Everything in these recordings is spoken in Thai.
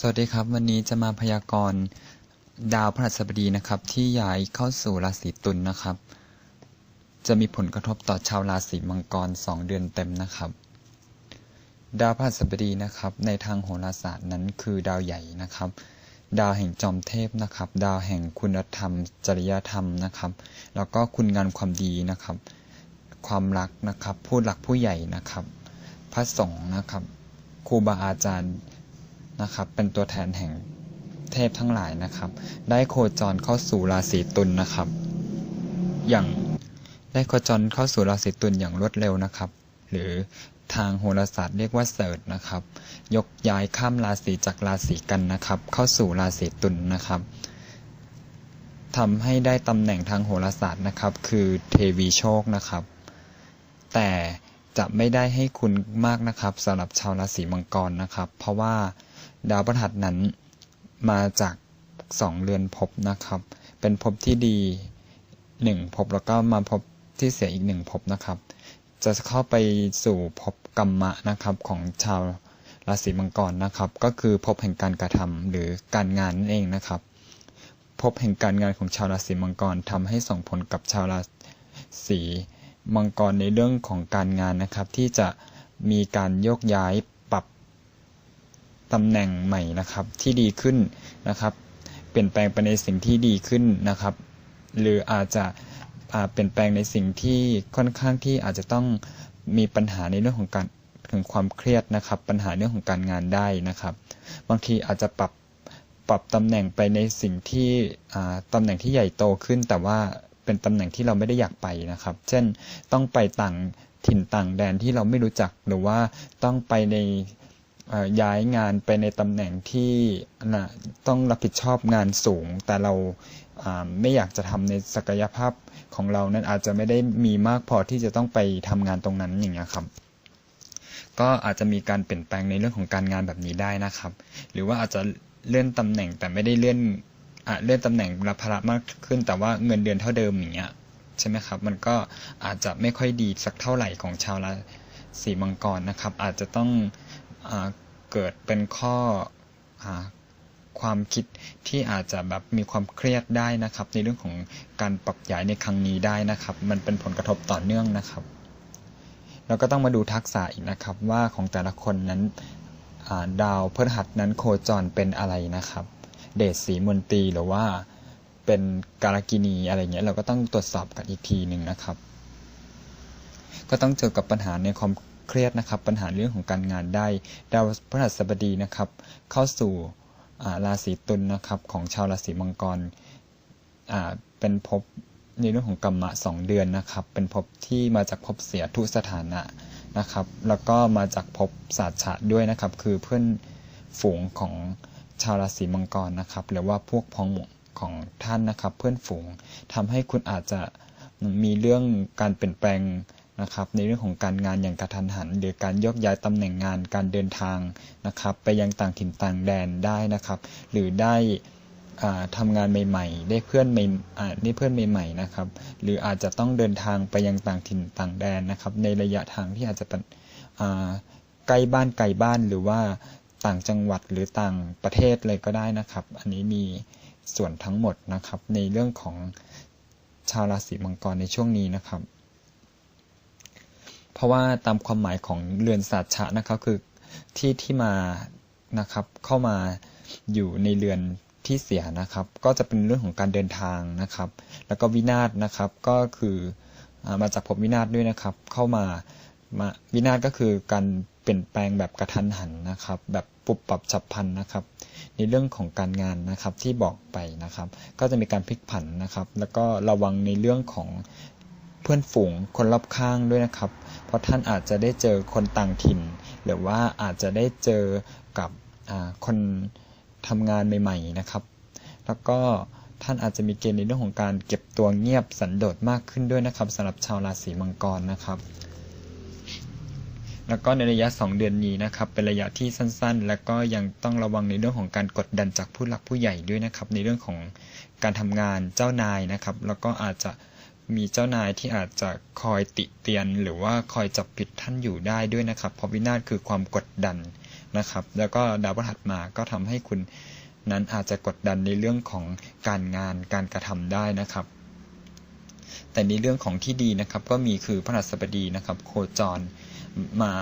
สวัสดีครับ วันนี้จะมาพยากรณ์ดาวพฤหัสบดีนะครับ ที่ย้ายเข้าสู่ราศีตุลนนะครับ จะมีผลกระทบต่อชาวราศีมังกร 2 เดือนเต็มนะครับ ดาวพฤหัสบดีนะครับ ในทางโหราศาสตร์นั้นคือดาวใหญ่นะครับ ดาวแห่งจอมเทพนะครับ ดาวแห่งคุณธรรม จริยธรรมนะครับ แล้วก็คุณงานความดีนะครับ ความรักนะครับ ผู้หลักผู้ใหญ่นะครับ พระสงฆ์นะครับครูบาอาจารย์ นะครับ เป็นตัวแทนแห่งเทพทั้งหลายนะครับ ได้โคจรเข้าสู่ราศีตุลนะครับ อย่างได้โคจรเข้าสู่ราศีตุลอย่างรวดเร็วนะครับ หรือทางโหราศาสตร์เรียกว่าเสิร์ชนะครับ ยกย้ายข้ามราศีจากราศีกันนะครับ เข้าสู่ราศีตุลนะครับทำให้ได้ตำแหน่งทางโหราศาสตร์นะครับ คือเทวีโชคนะครับ แต่จะไม่ได้ให้คุณมากนะครับสำหรับชาวราศีมังกรนะครับ เพราะว่า ดาวพฤหัสนั้นมาจากสองเรือนภพนะครับ เป็นภพที่ดีหนึ่งภพแล้วก็มาภพที่เสียอีกหนึ่งภพนะครับ จะเข้าไปสู่ภพกรรมะนะครับของชาวราศีมังกรนะครับ ก็คือภพแห่งการกระทำหรือการงานนั่นเองนะครับภพแห่งการงานของชาวราศีมังกรทำให้ส่งผลกับชาวราศีมังกรในเรื่องของการงานนะครับ ที่จะมีการโยกย้าย ตำแหน่งใหม่นะครับที่ดีขึ้นนะครับ เปลี่ยนแปลงไปในสิ่งที่ดีขึ้นนะครับ หรืออาจจะเปลี่ยนแปลงในสิ่งที่ค่อนข้างที่อาจจะต้องมีปัญหาในเรื่องของการถึงความเครียดนะครับ ปัญหาเรื่องของการงานได้นะครับ บางทีอาจจะปรับปรับตำแหน่งไปในสิ่งที่ตำแหน่งที่ใหญ่โตขึ้น แต่ว่าเป็นตำแหน่งที่เราไม่ได้อยากไปนะครับ เช่นต้องไปต่างถิ่นต่างแดนที่เราไม่รู้จักหรือว่าต้องไปใน ย้ายงานไปในตำแหน่งที่นะต้องรับผิดชอบงานสูง แต่เราไม่อยากจะทำในศักยภาพของเรานั้นอาจจะไม่ได้มีมากพอที่จะต้องไปทำงานตรงนั้นอย่างเงี้ยครับ ก็อาจจะมีการเปลี่ยนแปลงในเรื่องของการงานแบบนี้ได้นะครับ หรือว่าอาจจะเลื่อนตำแหน่งแต่ไม่ได้เลื่อนเลื่อนตำแหน่งรับภาระมากขึ้น แต่ว่าเงินเดือนเท่าเดิมอย่างเงี้ยใช่ไหมครับ มันก็อาจจะไม่ค่อยดีสักเท่าไหร่ของชาวราศีมังกรนะครับ อาจจะต้อง เกิดเป็นข้ออความคิดที่อาจจะแบบมีความเครียดได้นะครับ ในเรื่องของการปรับย้ายในครั้งนี้ได้นะครับ มันเป็นผลกระทบต่อเนื่องนะครับ แล้วก็ต้องมาดูทักษะอีกนะครับ ว่าของแต่ละคนนั้นดาวพฤหัสนั้นโคจรเป็นอะไรนะครับ เดชสีมนตรีหรือว่าเป็นกาลกินีอะไรเงี้ยเราก็ต้องตรวจสอบกันอีกทีหนึ่งนะครับ ก็ต้องเจอกับปัญหาในความ เครียดนะครับ ปัญหาเรื่องของการงานได้ ดาวพฤหัสบดีนะครับ เข้าสู่ราศีตุลนนะครับของชาวราศีมังกรเป็นภพในเรื่องของกรรมะสองเดือนนะครับ เป็นภพที่มาจากภพเสียทุสถานะนะครับ แล้วก็มาจากภพศาสตร์ฉะด้วยนะครับ คือเพื่อนฝูงของชาวราศีมังกรนะครับ หรือว่าพวกพ้องของท่านนะครับ เพื่อนฝูงทำให้คุณอาจจะมีเรื่องการเปลี่ยนแปลง นะครับในเรื่องของการงานอย่างกระทันหัน หรือการยกย้ายตำแหน่งงานการเดินทางนะครับไปยังต่างถิ่นต่างแดนได้นะครับ หรือได้ทำงานใหม่ ๆ ได้เพื่อนใหม่ได้เพื่อนใหม่ๆนะครับ หรืออาจจะต้องเดินทางไปยังต่างถิ่นต่างแดนนะครับ ในระยะทางที่อาจจะเป็นใกล้บ้านไกลบ้านหรือว่าต่างจังหวัดหรือต่างประเทศเลยก็ได้นะครับ อันนี้มีส่วนทั้งหมดนะครับ ในเรื่องของชาวราศีมังกรในช่วงนี้นะครับ เพราะว่าตามความหมายของเรือนสัตชะนะครับคือที่ที่มานะครับเข้ามาอยู่ในเรือนที่เสียนะครับ ก็จะเป็นเรื่องของการเดินทางนะครับ แล้วก็วินาศนะครับก็คือมาจากภพวินาศด้วยนะครับ เข้ามามาวินาศก็คือการเปลี่ยนแปลงแบบกระทันหันนะครับ แบบปุบปรับฉับพลันนะครับ ในเรื่องของการงานนะครับที่บอกไปนะครับ ก็จะมีการพลิกผันนะครับ แล้วก็ระวังในเรื่องของ พื่อนฝูงคนรอบข้างด้วยนะครับ เพราะท่านอาจจะได้เจอคนต่างถิ่น หรือว่าอาจจะได้เจอกับคนทำงานใหม่ ๆนะครับ แล้วก็ท่านอาจจะมีเกณฑ์ในเรื่องของการเก็บตัวเงียบสันโดษมากขึ้นด้วยนะครับสำหรับชาวราศีมังกรนะครับแล้วก็ในระยะ 2 เดือนนี้นะครับเป็นระยะที่สั้นๆ แล้วก็ยังต้องระวังในเรื่องของการกดดันจากผู้หลักผู้ใหญ่ด้วยนะครับ ในเรื่องของการทำงานเจ้านายนะครับ แล้วก็อาจจะ มีเจ้านายที่อาจจะคอยติเตียน หรือว่าคอยจับผิดท่านอยู่ได้ด้วยนะครับ เพราะวินาศคือความกดดันนะครับ แล้วก็ดาวพฤหัสมาก็ทำให้คุณนั้นอาจจะกดดันในเรื่องของการงานการกระทำได้นะครับ แต่ในเรื่องของที่ดีนะครับ ก็มีคือพระหัสบดีนะครับ โคจรมา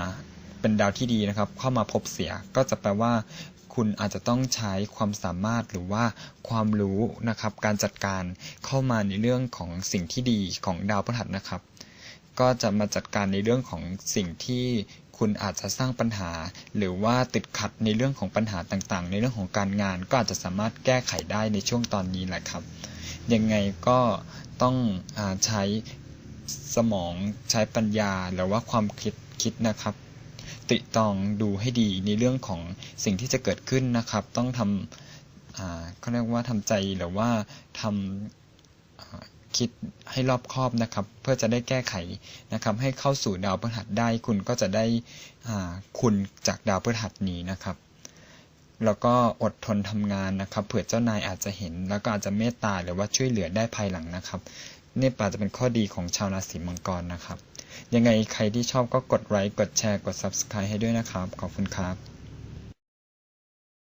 เป็นดาวที่ดีนะครับ เข้ามาพบเสียก็จะแปลว่า คุณอาจจะต้องใช้ความสามารถหรือว่าความรู้นะครับ การจัดการเข้ามาในเรื่องของสิ่งที่ดีของดาวพฤหัสนะครับ ก็จะมาจัดการในเรื่องของสิ่งที่คุณอาจจะสร้างปัญหา หรือว่าติดขัดในเรื่องของปัญหาต่างๆ ในเรื่องของการงาน ก็อาจจะสามารถแก้ไขได้ในช่วงตอนนี้แหละครับ ยังไงก็ต้องอใช้สมองใช้ปัญญาหรือว่าความคิดคิดนะครับ ติตองดูให้ดีในเรื่องของสิ่งที่จะเกิดขึ้นนะครับ ต้องทำเขาเรียกว่าทำใจหรือว่าทำคิดให้รอบคอบนะครับ เพื่อจะได้แก้ไขนะครับ ให้เข้าสู่ดาวพฤหัสได้คุณก็จะได้คุณจากดาวพฤหัสนี้นะครับแล้วก็อดทนทำงานนะครับ เผื่อเจ้านายอาจจะเห็น แล้วก็อาจจะเมตตาหรือว่าช่วยเหลือได้ภายหลังนะครับ นี่ป่าจจะเป็นข้อดีของชาวราศีมังกรนะครับ ยังไงใครที่ชอบก็กดไลค์กดแชร์กด Subscribe ให้ด้วยนะครับ ขอบคุณครับ